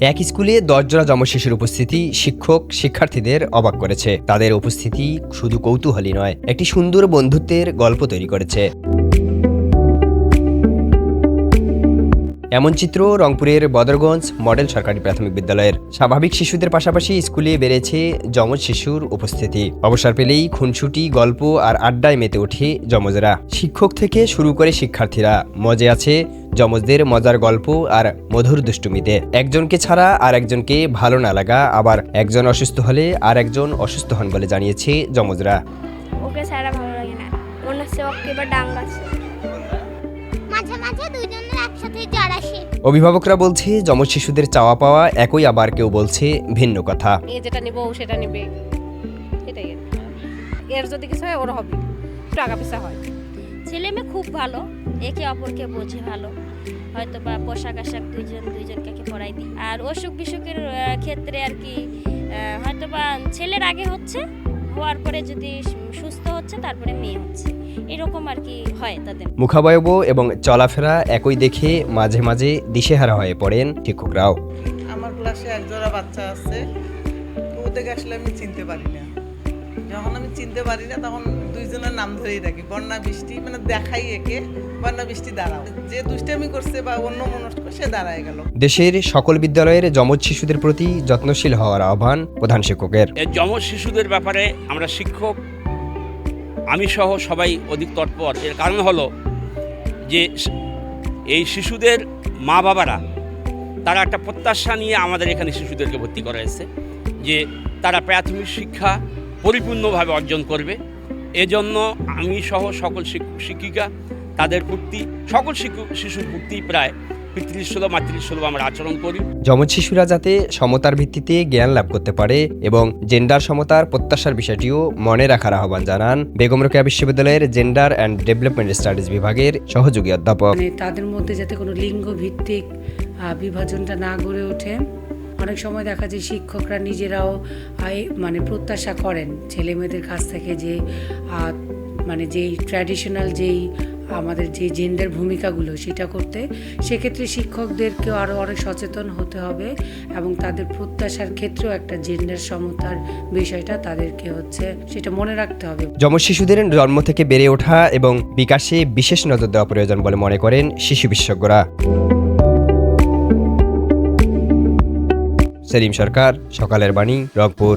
এক স্কুলে দশজোড়া জমশেষের উপস্থিতি শিক্ষক শিক্ষার্থীদের অবাক করেছে। তাদের উপস্থিতি শুধু কৌতূহলী নয়, একটি সুন্দর বন্ধুত্বের গল্প তৈরি করেছে। এমন চিত্র রংপুরের বদরগঞ্জ মডেল সরকারি প্রাথমিক বিদ্যালয়ের। স্বাভাবিক শিশুদের পাশাপাশি স্কুলে বেড়েছে যমজ শিশুর উপস্থিতি। অবসর পেলেই খুনসুটি গল্প আর আড্ডায় মেতে ওঠে যমজরা। শিক্ষক থেকে শুরু করে শিক্ষার্থীরা। মজে আছে যমজদের মজার গল্প আর মধুর দুষ্টুমিতে। একজনকে ছাড়া আর একজনকে ভালো না লাগা আবার একজন অসুস্থ হলে আর একজন অসুস্থ হন বলে জানিয়েছে যমজরা। ওকে ছাড়া ভালো লাগে না। মনে হচ্ছে ওকে আছে। মাঝে মাঝে অভিভাবকরা বলছে যমজ শিশুদের চাওয়া পাওয়া একই আবার কেউ বলছে ভিন্ন কথা। এ যেটা নিব ও সেটা নেবে। এটাই এর যদি কিছু হয় ওর হবে। একটু আগা পিছা হয়। ছেলে মেয়ে খুব ভালো একে অপরকে বোঝে ভালো। হয়তো বা পোশাক আশাক দুইজন দুইজনকে পড়াই দিই। আর অসুখ বিসুখের ক্ষেত্রে আর কি হয়তো বা ছেলের আগে হচ্ছে হওয়ার পরে যদি সুস্থ হচ্ছে তারপরে মেয়ে হচ্ছে। এরকম আর কি হয় তাদের। মুখাবয়ব এবং চলাফেরা একই দেখে মাঝে মাঝে দিশেহারা হয়ে পড়েন শিক্ষকরাও। আমার ক্লাসে এক জোড়া বাচ্চা আছে। ওদেরকে আসলে আমি চিনতে পারি না। যখন আমি চিনতে পারি না তখন দুইজনের নাম ধরেই রাখি বন্যা বৃষ্টি মানে দেখাই একে বন্যা বৃষ্টি দাঁড়াও। যে দুষ্টামি করছে বা অন্য মনস্ক সে দাঁড়ায় গেল। দেশের সকল বিদ্যালয়ের যমজ শিশুদের প্রতি যত্নশীল হওয়ার আহ্বান প্রধান শিক্ষকের। যমজ শিশুদের ব্যাপারে আমরা শিক্ষক আমি সহ সবাই অধিক তৎপর। এর কারণ হলো যে এই শিশুদের মা বাবারা তারা একটা প্রত্যাশা নিয়ে আমাদের এখানে শিশুদেরকে ভর্তি করা হয়েছে যে তারা প্রাথমিক শিক্ষা পরিপূর্ণভাবে অর্জন করবে। এজন্য আমি সহ সকল শিক্ষক শিক্ষিকা তাদের প্রতি সকল শিশু শিশুর প্রতি প্রায় পিতৃসুলভ মাতৃসুলভ আমরা আচরণ করি। যমজ শিশুরা যাতে সমতার ভিত্তিতে জ্ঞান লাভ করতে পারে এবং জেন্ডার সমতার প্রত্যাশার বিষয়টিও মনে রাখার আহ্বান জানান বেগম রোকেয়া বিশ্ববিদ্যালয়ের জেন্ডার অ্যান্ড ডেভেলপমেন্ট স্টাডিজ বিভাগের সহযোগী অধ্যাপক। মানে তাদের মধ্যে যাতে কোনো লিঙ্গ ভিত্তিক বিভাজনটা না গড়ে ওঠে। অনেক সময় দেখা যায় শিক্ষকরা নিজেরাও মানে প্রত্যাশা করেন ছেলে মেয়েদের কাছ থেকে যে মানে যেই ট্র্যাডিশনাল যেই আমাদের যে জেন্ডার ভূমিকাগুলো সেটা করতে, সেক্ষেত্রে শিক্ষকদেরকেও আরও অনেক সচেতন হতে হবে এবং তাদের প্রত্যাশার ক্ষেত্রেও একটা জেন্ডার সমতার বিষয়টা তাদেরকে হচ্ছে সেটা মনে রাখতে হবে। যমজ শিশুদের জন্ম থেকে বেড়ে ওঠা এবং বিকাশে বিশেষ নজর দেওয়া প্রয়োজন বলে মনে করেন শিশু বিশেষজ্ঞরা। সেলিম সরকার সকালের বাণী রংপুর।